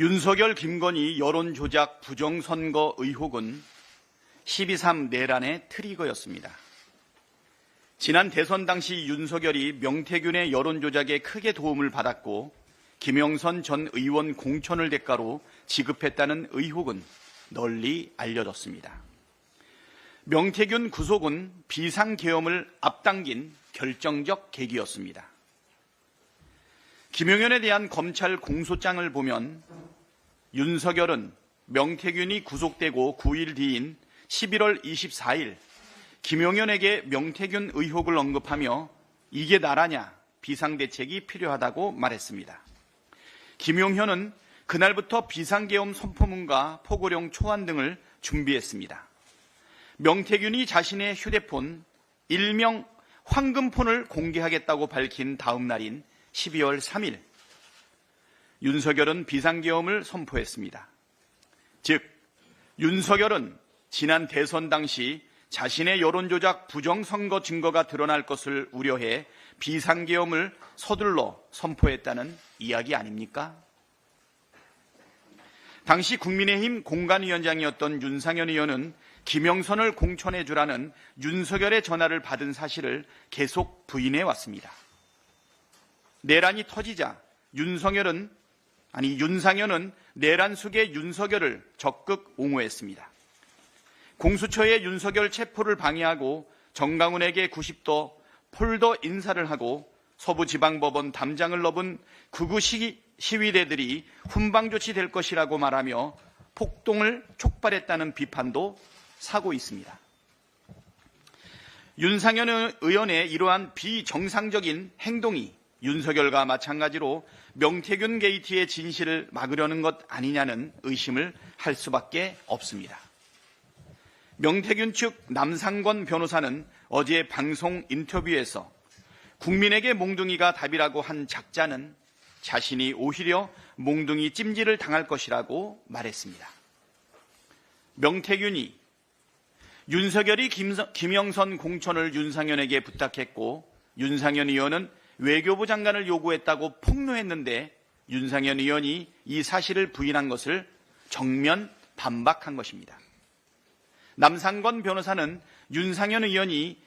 윤석열, 김건희 여론조작 부정선거 의혹은 12.3 내란의 트리거였습니다. 지난 대선 당시 윤석열이 명태균의 여론조작에 크게 도움을 받았고 김영선 전 의원 공천을 대가로 지급했다는 의혹은 널리 알려졌습니다. 명태균 구속은 비상계엄을 앞당긴 결정적 계기였습니다. 김용현에 대한 검찰 공소장을 보면 윤석열은 명태균이 구속되고 9일 뒤인 11월 24일 김용현에게 명태균 의혹을 언급하며 이게 나라냐 비상대책이 필요하다고 말했습니다. 김용현은 그날부터 비상계엄 선포문과 포고령 초안 등을 준비했습니다. 명태균이 자신의 휴대폰 일명 황금폰을 공개하겠다고 밝힌 다음 날인 12월 3일 윤석열은 비상계엄을 선포했습니다. 즉 윤석열은 지난 대선 당시 자신의 여론조작 부정선거 증거가 드러날 것을 우려해 비상계엄을 서둘러 선포했다는 이야기 아닙니까? 당시 국민의힘 공간위원장이었던 윤상현 의원은 김영선을 공천해 주라는 윤석열의 전화를 받은 사실을 계속 부인해 왔습니다. 내란이 터지자 윤석열은 아니 윤상현은 내란 속의 윤석열을 적극 옹호했습니다. 공수처의 윤석열 체포를 방해하고 정강훈에게 90도 폴더 인사를 하고 서부지방법원 담장을 넘은 극우 시위대들이 훈방 조치 될 것이라고 말하며 폭동을 촉발했다는 비판도 사고 있습니다. 윤상현 의원의 이러한 비정상적인 행동이 윤석열과 마찬가지로 명태균 게이트의 진실을 막으려는 것 아니냐는 의심을 할 수밖에 없습니다. 명태균 측 남상권 변호사는 어제 방송 인터뷰에서 국민에게 몽둥이가 답이라고 한 작자는 자신이 오히려 몽둥이 찜질을 당할 것이라고 말했습니다. 명태균이 윤석열이 김영선 공천을 윤상현에게 부탁했고 윤상현 의원은 외교부 장관을 요구했다고 폭로했는데 윤상현 의원이 이 사실을 부인한 것을 정면 반박한 것입니다. 남상건 변호사는 윤상현 의원이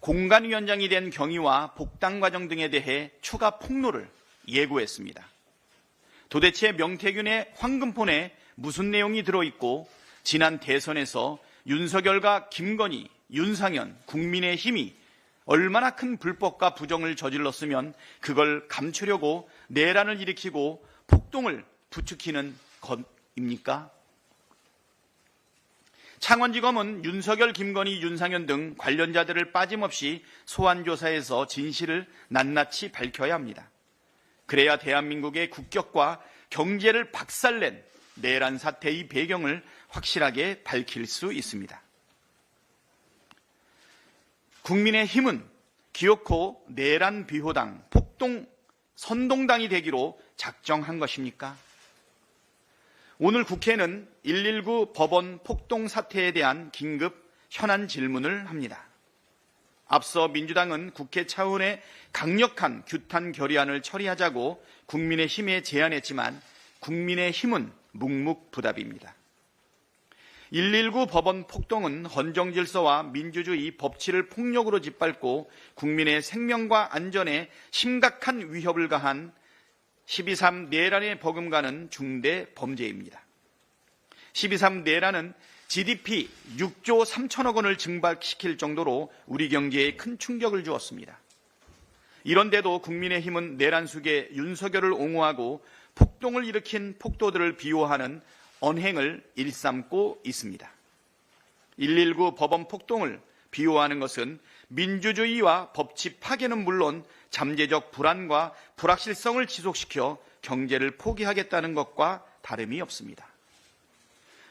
공간위원장이 된 경위와 복당 과정 등에 대해 추가 폭로를 예고했습니다. 도대체 명태균의 황금폰에 무슨 내용이 들어있고 지난 대선에서 윤석열과 김건희, 윤상현, 국민의힘이 얼마나 큰 불법과 부정을 저질렀으면 그걸 감추려고 내란을 일으키고 폭동을 부추기는 것입니까? 창원지검은 윤석열, 김건희, 윤상현 등 관련자들을 빠짐없이 소환조사해서 진실을 낱낱이 밝혀야 합니다. 그래야 대한민국의 국격과 경제를 박살낸 내란 사태의 배경을 확실하게 밝힐 수 있습니다. 국민의 힘은 기어코 내란 비호당, 폭동 선동당이 되기로 작정한 것입니까? 오늘 국회는 119 법원 폭동 사태에 대한 긴급 현안 질문을 합니다. 앞서 민주당은 국회 차원의 강력한 규탄 결의안을 처리하자고 국민의 힘에 제안했지만 국민의 힘은 묵묵부답입니다. 119 법원 폭동은 헌정 질서와 민주주의 법치를 폭력으로 짓밟고 국민의 생명과 안전에 심각한 위협을 가한 12.3 내란에 버금가는 중대 범죄입니다. 12.3 내란은 GDP 6조 3천억 원을 증발시킬 정도로 우리 경제에 큰 충격을 주었습니다. 이런데도 국민의힘은 내란 속에 윤석열을 옹호하고 폭동을 일으킨 폭도들을 비호하는 언행을 일삼고 있습니다. 119 법원 폭동을 비호하는 것은 민주주의와 법치 파괴는 물론 잠재적 불안과 불확실성을 지속시켜 경제를 포기하겠다는 것과 다름이 없습니다.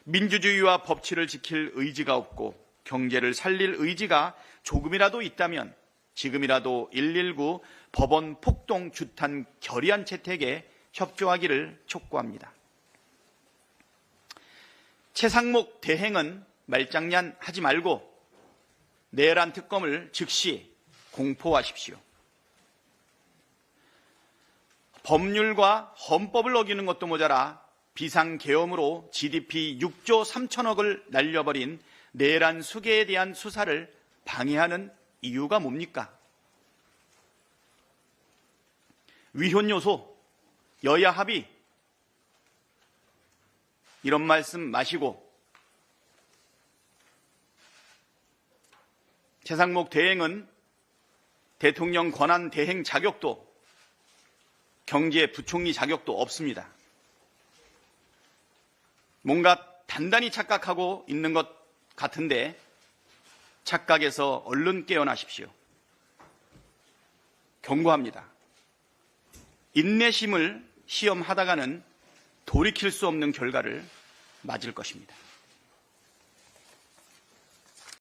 민주주의와 법치를 지킬 의지가 없고 경제를 살릴 의지가 조금이라도 있다면 지금이라도 119 법원 폭동 주탄 결의안 채택에 협조하기를 촉구합니다. 최상목 대행은 말장난 하지 말고 내란 특검을 즉시 공포하십시오. 법률과 헌법을 어기는 것도 모자라 비상계엄으로 GDP 6조 3천억을 날려버린 내란 수계에 대한 수사를 방해하는 이유가 뭡니까? 위헌 요소, 여야 합의, 이런 말씀 마시고 최상목 대행은 대통령 권한 대행 자격도 경제 부총리 자격도 없습니다. 뭔가 단단히 착각하고 있는 것 같은데 착각에서 얼른 깨어나십시오. 경고합니다. 인내심을 시험하다가는 돌이킬 수 없는 결과를 맞을 것입니다.